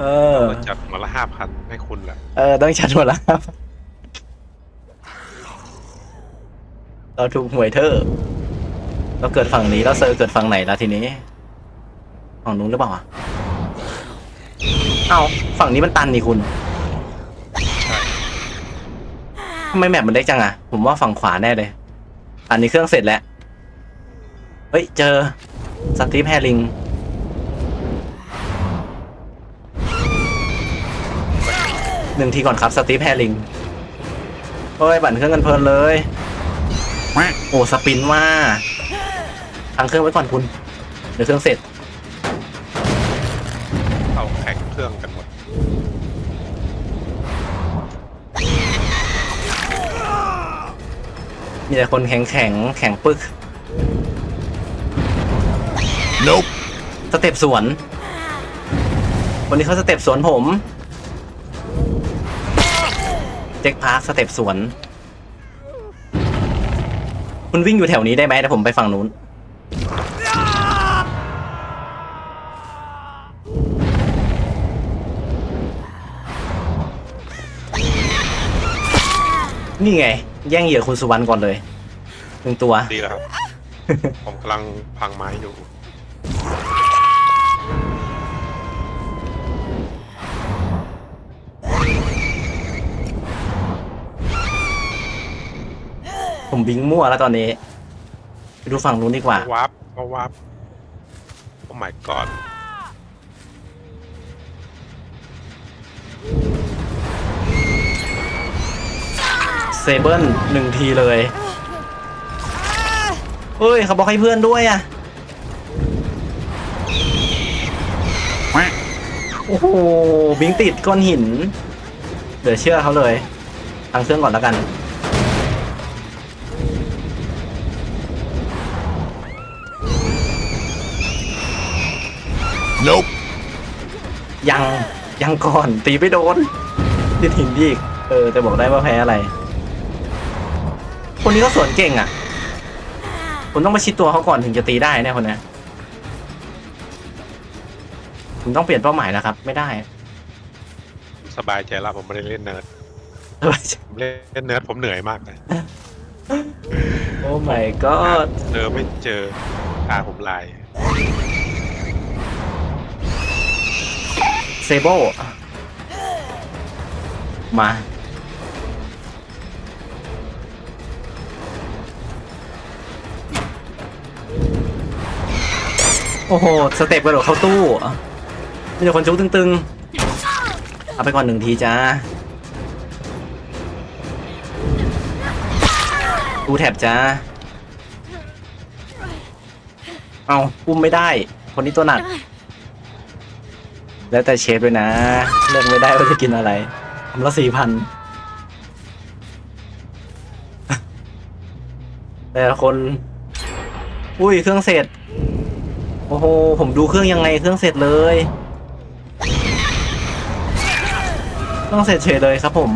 เออ เราจัดมาละห้าพันให้คุณแหละเออ ต้องชัดหมดแล้วครับ เราถูกหวยเธอ เราเกิดฝั่งนี้แล้วเซอร์เกิดฝั่งไหนล่ะทีนี้ ฝั่งนู้นหรือเปล่าอะเอาฝั่งนี้มันตันนี่คุณใช่ทำไมแมปมันเล็กจังอะผมว่าฝั่งขวาแน่เลย อันนี้เครื่องเสร็จแล้ว เฮ้ย เจอสตีฟแฮริง หนึ่งทีก่อนครับสตีฟแฮริงเฮ้ยบั่นเครื่องกันเพลินเลยโอ้สปินว่าทางเครื่องไว้ก่อนคุณเดี๋ยวเครื่องเสร็จเอาแข่งเครื่องกันหมดมีแต่คนแข็งแข็งแข็งปึก Nope. สเต็ปสวน วันนี้เขาสเต็ปสวนผม เจ็คพาร์คสเต็ปสวน คุณวิ่งอยู่แถวนี้ได้ไหมเดี๋ยวผมไปฝั่งนู้น นี่ไง แย่งเหยื่อคุณสุวรรณก่อนเลยหนึ่งตัว ดีแล้วครับ ผมกำลังพังไม้อยู่ ผมบิงมั่วแล้วตอนนี้ไปดูฝั่งนู้นดีกว่า วับก็วับโอ้ my god เซเบิลหนึ่งทีเลยเฮ้ยเขาบอกให้เพื่อนด้วยอะ โอ้โห บิงติดก้อนหิน เดี๋ยวเชื่อเขาเลย ทางเครื่องก่อนแล้วกัน Nope. ยังยังก่อนตีไม่โดนติดหินอีกเออแต่บอกได้ว่าแพ้อะไร คนนี้เขาสวนเก่งอะคุณต้องมาชิดตัวเขาก่อนถึงจะตีได้เนี่ยคนเนี้ยคุณต้องเปลี่ยนเป้าหมายแล้วครับ ไม่ได้สบายใจแล้วผมไม่ได้เล่นเนิร์ดผมเล่นเนิร์ดผมเหนื่อยมากเลยโอ้ my god เจอไม่เจอตาผมลาย เซโบมาโอ้โห สเต็ปกระโดดเข้าตู้มีแต่คนจุกตึงๆ เอาไปก่อนหนึ่งทีจ้าดูแถบจ้า เอาอุ้มไม่ได้ คนนี้ตัวหนัก แล้วแต่เชฟเลยนะ เลือกไม่ได้ว่าจะกินอะไรทำละสี่พันแต่ละคน อุ้ยเครื่องเสร็จ โอ้โห ผมดูเครื่องยังไงเครื่องเสร็จเลย เครื่องเสร็จเฉยเลยครับผม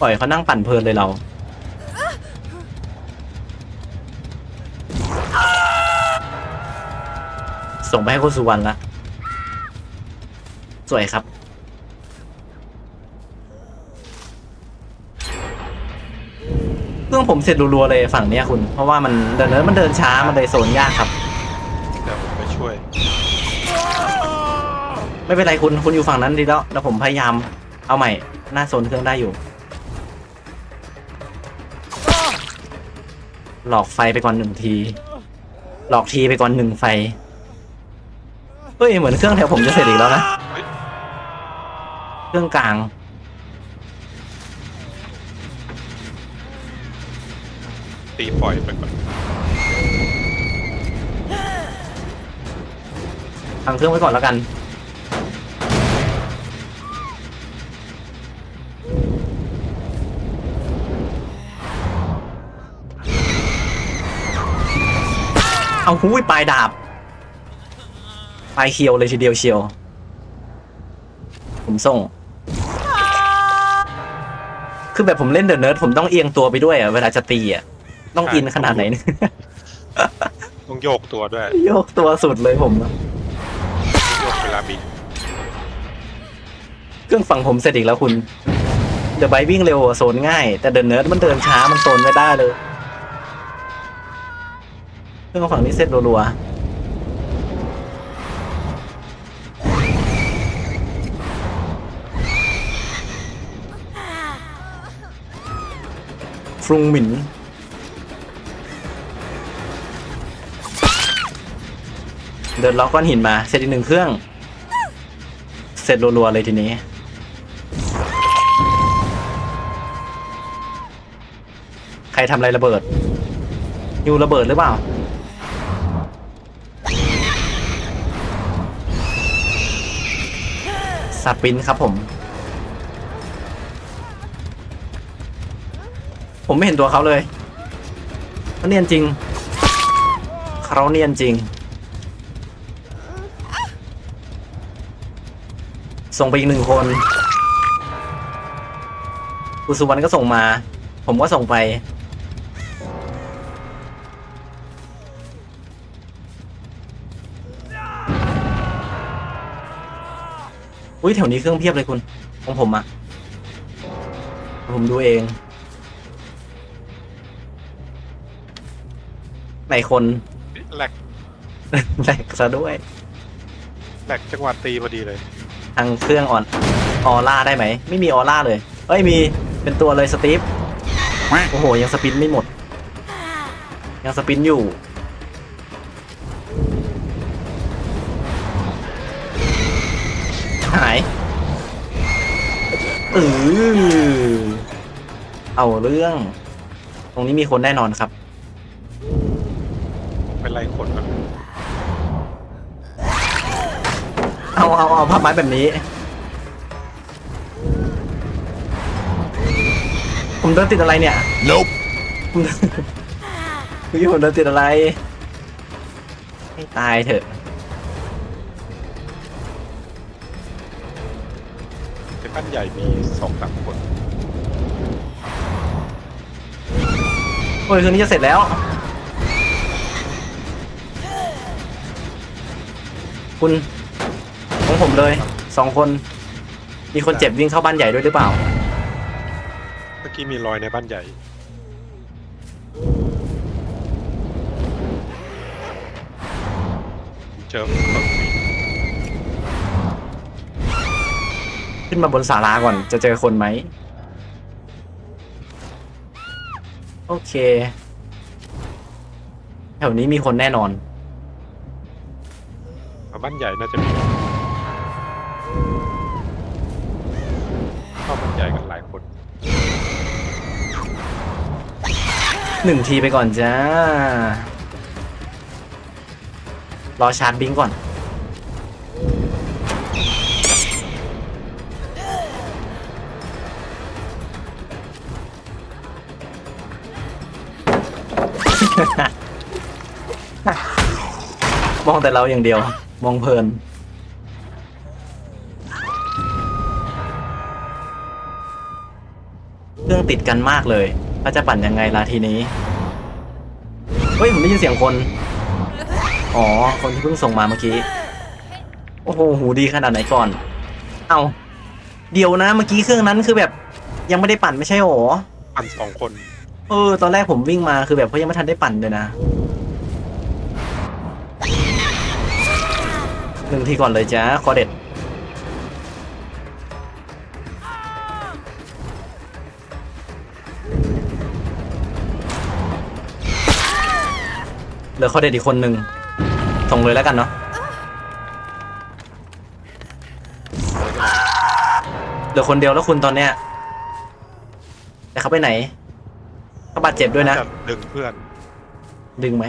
ปล่อยเขานั่งปั่นเพลินเลยเรา ส่งไปให้คุณสุวรรณละสวยครับ เครื่องผมเสร็จรัวๆเลยฝั่งเนี้ยคุณ เพราะว่ามันเดินเนินมันเดินช้ามันเลยโซนยากครับ เดี๋ยวผมไปช่วย ไม่เป็นไรคุณคุณอยู่ฝั่งนั้นดีแล้วแล้วผมพยายามเอาใหม่หน้าโซนเครื่องได้อยู่ หลอกไฟไปก่อนหนึ่งที หลอกทีไปก่อนหนึ่งไฟ เฮ้ยเหมือนเครื่องแถวผมจะเสร็จอีกแล้วนะเฮ้ยเครื่องกลาง ตีปล่อยไปก่อนทางเครื่องไว้ก่อนแล้วกัน เอาหุ้ยปลายดาบป ลายเคียวเลยทีเดียวเชียว ผมส่ง คือแบบผมเล่นเดอะเนิร์ดผมต้องเอียงตัวไปด้วยอะเวลาจะตีอะ ต้องอินขนาดไหนเนี่ยต้องโยกตัวด้วย โยกตัวสุดเลยผมอะโยกเวลาบินเครื่องฝั่งผมเสร็จอีกแล้วคุณเดอะไบวิ่งเร็วอะโซนง่าย แต่เดินเนิร์ดมันเดินช้ามันโซนไม่ได้เลย เครื่องฝั่งนี้เสร็จรัวๆ รุงหมินเดินล้อกก้อนหินมา เสร็จอีกหนึ่งเครื่อง เสร็จรัวๆเลยทีนี้ ใครทำอะไรระเบิดยูระเบิดหรือเปล่าสปินครับผม ผมไม่เห็นตัวเขาเลยเขาเนียนจริงเขาเนียนจริง ส่งไปอีกหนึ่งคนคุณสุวรรณก็ส่งมา ผมก็ส่งไป อุ้ยแถวนี้เครื่องเพียบเลยคุณ ของผมอะผมดูเอง ไหนคนแหลกแหลกซะด้วย แหลกจังหวะตีพอดีเลย ทางเครื่องอ่อนออร่าได้ไหม ไม่มีออร่าเลย เอ้ยมีเป็นตัวเลยสตีฟโอ้โห ยังสปินไม่หมด ยังสปินอยู่ หายเออเอาเรื่อง ตรงนี้มีคนแน่นอนครับ ภาพไม้แบบนี้ ผมเดินติดอะไรเนี่ย Nope. ผมเดินพี่ผมเดินติดอะไร ให้ตายเถอะในบ้านใหญ่มีสองสามคนโอ้ยคืนนี้จะเสร็จแล้ว คุณ ของผมเลยสองคน มีคนเจ็บวิ่งเข้าบ้านใหญ่ด้วยหรือเปล่า เมื่อกี้มีรอยในบ้านใหญ่ เจอคนขึ้นมาบนศาลาก่อนจะเจอคนไหม โอเค แถวนี้มีคนแน่นอนมาบ้านใหญ่น่าจะมี หญ่กันหลายคนหนึ่งทีไปก่อนจ้า รอชาร์จบิงก่อน มองแต่เราอย่างเดียว มองเพลิน งติดกันมากเลยถ้าจะปั่นยังไงล่ะทีนี้ เฮ้ย ผมได้ยินเสียงคน อ๋อ คนที่เพิ่งส่งมาเมื่อกี้ โอ้โห หูดีขนาดไหนก่อน เอาเดี๋ยวนะ เมื่อกี้เครื่องนั้นคือแบบ ยังไม่ได้ปั่นไม่ใช่หรออันสองคน เออ ตอนแรกผมวิ่งมาคือแบบเขายังไม่ทันได้ปั่นเลยนะหนึ่งทีก่อนเลยจ้าคอเด็ด เหลือคอเด็ดอีกคนหนึ่งส่งเลยแล้วกันเนาะเหลือคนเดียวแล้วคุณตอนเนี้ยแต่เขาไปไหนเขาบาดเจ็บด้วยนะจะดึงเพื่อน ดึงไหม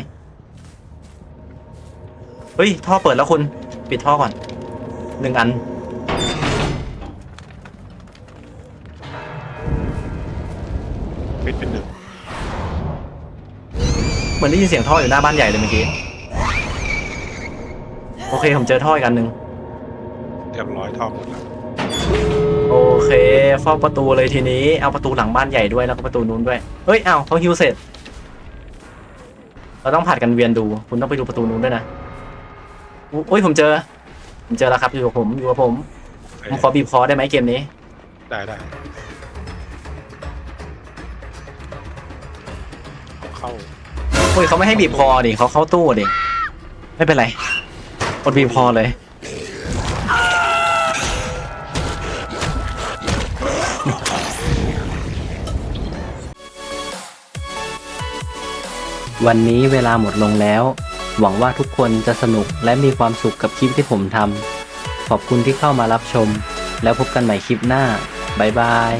เฮ้ย ท่อเปิดแล้วคุณ ปิดท่อก่อนหนึ่งอัน เหมือนได้ยินเสียงท่ออยู่หน้าบ้านใหญ่เลยเมื่อกี้ โอเคผมเจอท่ออีกอันหนึ่งเรียบร้อยท่อหมดแล้วโอเคเฝ้าประตูเลยทีนี้ เอาประตูหลังบ้านใหญ่ด้วยแล้วก็ประตูนู้นด้วย เฮ้ยเอาเขาฮิวเสร็จ เราต้องผัดกันเวียนดู คุณต้องไปดูประตูนู้นด้วยนะอุ๊อุ้ยผมเจอ ผมเจอแล้วครับอยู่กับผมอยู่กับผมผมขอบีบคอได้ไหมเกมนี้ ได้ได้เข้า อ้ยเขาไม่ให้บีบคอดิเขาเข้าตู้ดิไม่เป็นไรกดบีบคอเลย วันนี้เวลาหมดลงแล้ว หวังว่าทุกคนจะสนุกและมีความสุขกับคลิปที่ผมทำขอบคุณที่เข้ามารับชม แล้วพบกันใหม่คลิปหน้า บ๊ายบาย